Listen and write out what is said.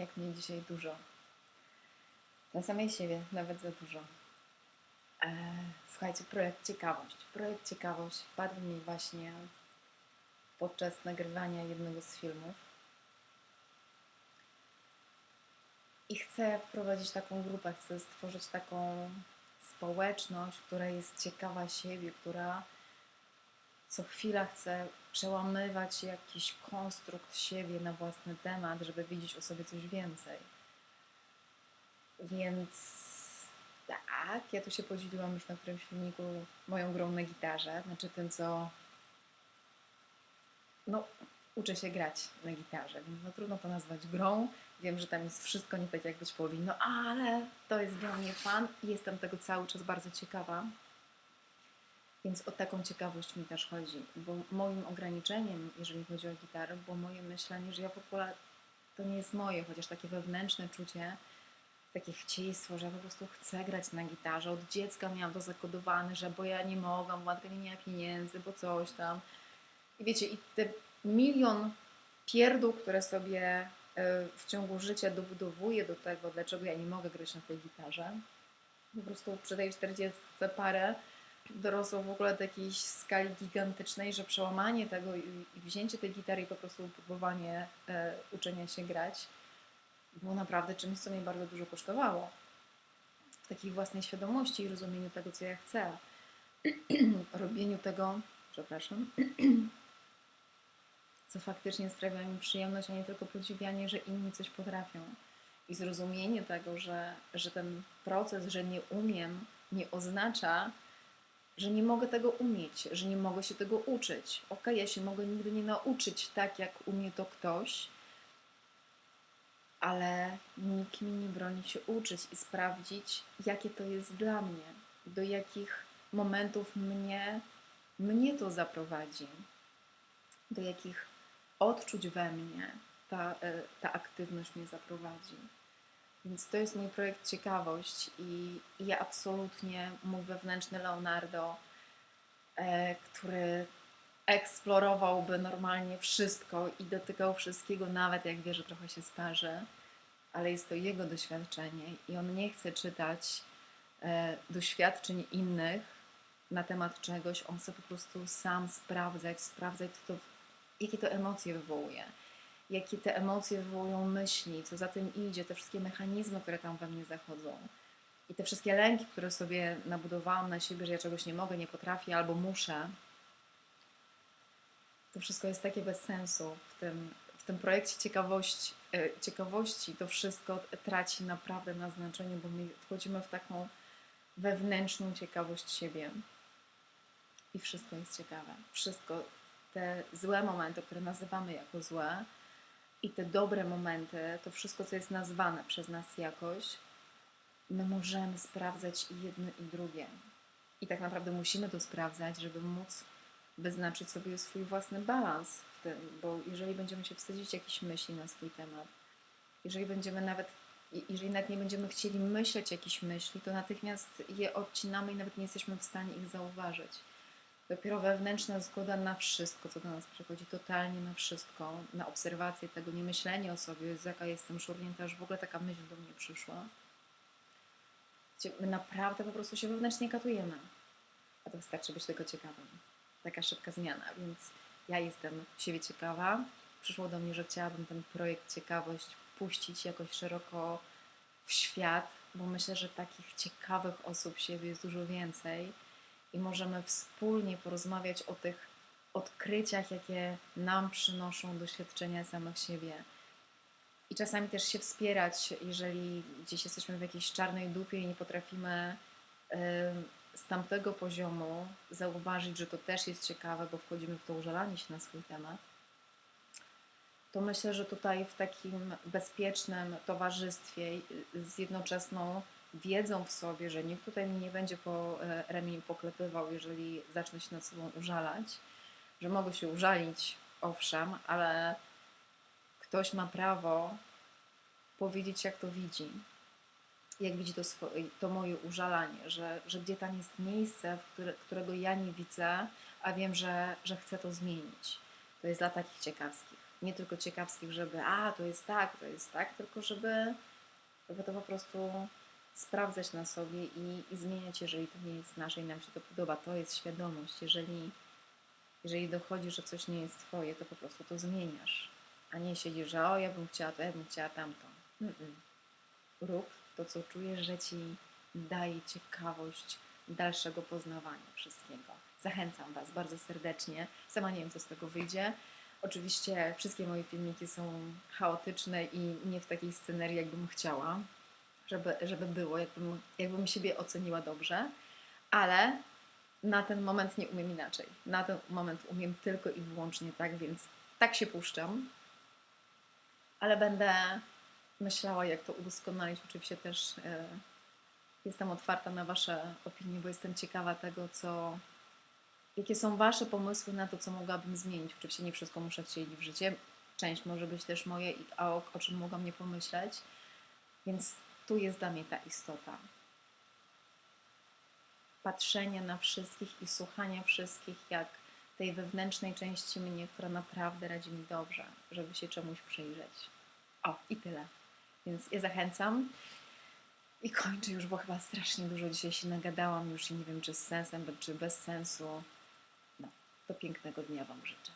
Jak mnie dzisiaj dużo. Na samej siebie nawet za dużo. E, słuchajcie, projekt Ciekawość. Projekt Ciekawość wpadł mi właśnie podczas nagrywania jednego z filmów. I chcę wprowadzić taką grupę, chcę stworzyć taką społeczność, która jest ciekawa siebie, która co chwila chce przełamywać jakiś konstrukt siebie na własny temat, żeby widzieć o sobie coś więcej. Więc tak, ja tu się podzieliłam już na którymś filmiku moją grą na gitarze, znaczy tym, co no, uczę się grać na gitarze, więc no trudno to nazwać grą. Wiem, że tam jest wszystko nie tak, jak być powinno, ale to jest dla mnie fan i jestem tego cały czas bardzo ciekawa. Więc o taką ciekawość mi też chodzi, bo moim ograniczeniem, jeżeli chodzi o gitarę, było moje myślenie, że ja w ogóle to nie jest moje, chociaż takie wewnętrzne czucie, takie chcieństwo, że ja po prostu chcę grać na gitarze. Od dziecka miałam to zakodowane, że bo ja nie mogę, matka nie miała pieniędzy, bo coś tam. I wiecie, i te milion pierdół, które sobie y, w ciągu życia dobudowuję do tego, dlaczego ja nie mogę grać na tej gitarze. Po prostu przy tej 40 parę dorosło w ogóle do jakiejś skali gigantycznej, że przełamanie tego i, i wzięcie tej gitary i po prostu próbowanie e, uczenia się grać było naprawdę czymś, co mnie bardzo dużo kosztowało. W takiej własnej świadomości i rozumieniu tego, co ja chcę. Robieniu tego, przepraszam, co faktycznie sprawia mi przyjemność, a nie tylko podziwianie, że inni coś potrafią. I zrozumienie tego, że, że ten proces, że nie umiem, nie oznacza, że nie mogę tego umieć, że nie mogę się tego uczyć. Ok, ja się mogę nigdy nie nauczyć tak, jak umie to ktoś, ale nikt mi nie broni się uczyć i sprawdzić, jakie to jest dla mnie, do jakich momentów mnie, mnie to zaprowadzi, do jakich odczuć we mnie ta, e, ta aktywność mnie zaprowadzi. Więc to jest mój projekt Ciekawość i, ja absolutnie, mój wewnętrzny Leonardo, e, który eksplorowałby normalnie wszystko i dotykał wszystkiego, nawet jak wie, że trochę się sparzy, ale jest to jego doświadczenie i on nie chce czytać e, doświadczeń innych na temat czegoś, on chce po prostu sam sprawdzać, sprawdzać, to, jakie to emocje wywołuje jakie te emocje wywołują myśli, co za tym idzie, te wszystkie mechanizmy, które tam we mnie zachodzą. I te wszystkie lęki, które sobie nabudowałam na siebie, że ja czegoś nie mogę, nie potrafię albo muszę, to wszystko jest takie bez sensu w tym, w tym projekcie ciekawości, e, ciekawości. To wszystko traci naprawdę na znaczeniu, bo my wchodzimy w taką wewnętrzną ciekawość siebie. I wszystko jest ciekawe. Wszystko, te złe momenty, które nazywamy jako złe, i te dobre momenty, to wszystko, co jest nazwane przez nas jakoś, my możemy sprawdzać i jedno, i drugie. I tak naprawdę musimy to sprawdzać, żeby móc wyznaczyć sobie swój własny balans w tym, bo jeżeli będziemy się wstydzić jakichś myśli na swój temat, jeżeli będziemy nawet, jeżeli nawet nie będziemy chcieli myśleć jakichś myśli, to natychmiast je odcinamy i nawet nie jesteśmy w stanie ich zauważyć. Dopiero wewnętrzna zgoda na wszystko, co do nas przychodzi, totalnie na wszystko, na obserwację tego, nie myślenie o sobie, z jaka jestem szurnięta, że w ogóle taka myśl do mnie przyszła. My naprawdę po prostu się wewnętrznie katujemy. A to wystarczy być tylko ciekawym. Taka szybka zmiana, więc ja jestem siebie ciekawa. Przyszło do mnie, że chciałabym ten projekt Ciekawość puścić jakoś szeroko w świat, bo myślę, że takich ciekawych osób siebie jest dużo więcej i możemy wspólnie porozmawiać o tych odkryciach, jakie nam przynoszą doświadczenia samych siebie. I czasami też się wspierać, jeżeli gdzieś jesteśmy w jakiejś czarnej dupie i nie potrafimy z tamtego poziomu zauważyć, że to też jest ciekawe, bo wchodzimy w to użalanie się na swój temat, to myślę, że tutaj w takim bezpiecznym towarzystwie z jednoczesną wiedzą w sobie, że nikt tutaj mnie nie będzie po e, ramieniu poklepywał, jeżeli zacznę się nad sobą użalać, że mogę się użalić, owszem, ale ktoś ma prawo powiedzieć, jak to widzi, jak widzi to, swoje, to moje użalanie, że, że gdzie tam jest miejsce, które, którego ja nie widzę, a wiem, że, że chcę to zmienić. To jest dla takich ciekawskich. nie tylko ciekawskich, żeby a, to jest tak, to jest tak, tylko żeby, żeby to po prostu sprawdzać na sobie i, i zmieniać, jeżeli to nie jest nasze i nam się to podoba. To jest świadomość. Jeżeli, jeżeli dochodzi, że coś nie jest Twoje, to po prostu to zmieniasz. A nie siedzisz, że o, ja bym chciała to, ja bym chciała tamto. Mm-mm. Rób to, co czujesz, że Ci daje ciekawość dalszego poznawania wszystkiego. Zachęcam Was bardzo serdecznie. Sama nie wiem, co z tego wyjdzie. Oczywiście wszystkie moje filmiki są chaotyczne i nie w takiej scenerii, jakbym chciała, żeby, żeby było, jakbym, jakbym siebie oceniła dobrze, ale na ten moment nie umiem inaczej. Na ten moment umiem tylko i wyłącznie tak, więc tak się puszczam. Ale będę myślała, jak to udoskonalić. Oczywiście też e, jestem otwarta na Wasze opinie, bo jestem ciekawa tego, co, jakie są Wasze pomysły na to, co mogłabym zmienić. Oczywiście nie wszystko muszę wcielić w życie. Część może być też moje, a o, o czym mogłam nie pomyśleć. Więc tu jest dla mnie ta istota. Patrzenia na wszystkich i słuchania wszystkich, jak tej wewnętrznej części mnie, która naprawdę radzi mi dobrze, żeby się czemuś przyjrzeć. O, i tyle. Więc ja zachęcam. I kończę już, bo chyba strasznie dużo dzisiaj się nagadałam już i nie wiem, czy z sensem, czy bez sensu. No, to pięknego dnia Wam życzę.